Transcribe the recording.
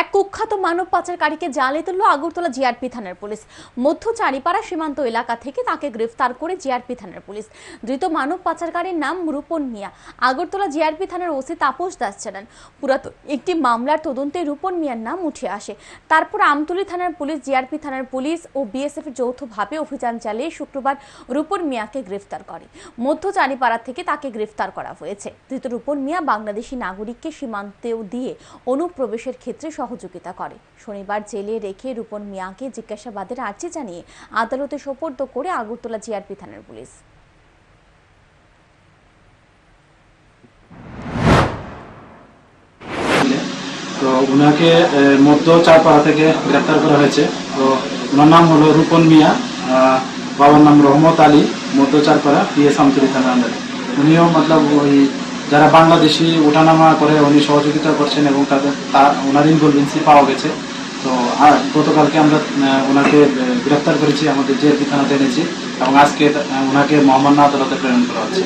এক কুখ্যাত মানব পাচারকারীকে জালে তুলল আগরতলা জিআরপি থানার পুলিশ। মধ্য চারিপাড়া সীমান্ত এলাকা থেকে তাকে গ্রেফতার করে জিআরপি থানার পুলিশ। ধৃত মানব পাচারকারীর নাম রূপন মিয়া। আগরতলা জিআরপি থানার ওসি তাপস দাস জানান, পুরাতন একটি মামলার তদন্তে রূপন মিয়ার নাম উঠে আসে। তারপর আমতলী থানার পুলিশ, জিআরপি থানার পুলিশ ও বিএসএফ যৌথভাবে অভিযান চালিয়ে শুক্রবার রূপন মিয়াকে গ্রেফতার করে। মধ্য চারিপাড়া থেকে তাকে গ্রেফতার করা হয়েছে। ধৃত রূপন মিয়া বাংলাদেশি নাগরিককে সীমান্তেও দিয়ে অনুপ্রবেশের ক্ষেত্রে সহযোগিতা করে। শনিবার জেলে রেখে রূপন মিয়াকে জিজ্ঞাসাবাদের আর্জি জানিয়ে আদালতে সোপর্দ করে আগরতলা জিআরপি থানার পুলিশ। তো ওনাকে মধ্য চারপাড়া থেকে গ্রেপ্তার করা হয়েছে। তো ওনার নাম হলো রূপন মিয়া বাবার নাম রহমত আলী, মধ্য চারপাড়া পিএস আমতলি থানা আন্ডারে। উনিও, মতলব ওই যারা বাংলাদেশি ওঠানামা করে উনি সহযোগিতা করছেন এবং তাদের তার ওনার ইনভলভেন্সি পাওয়া গেছে। তো গতকালকে আমরা ওনাকে গ্রেফতার করেছি, আমাদের জেল থানাতে এনেছি এবং আজকে ওনাকে মহামান্য আদালতে প্রেরণ করা হচ্ছে।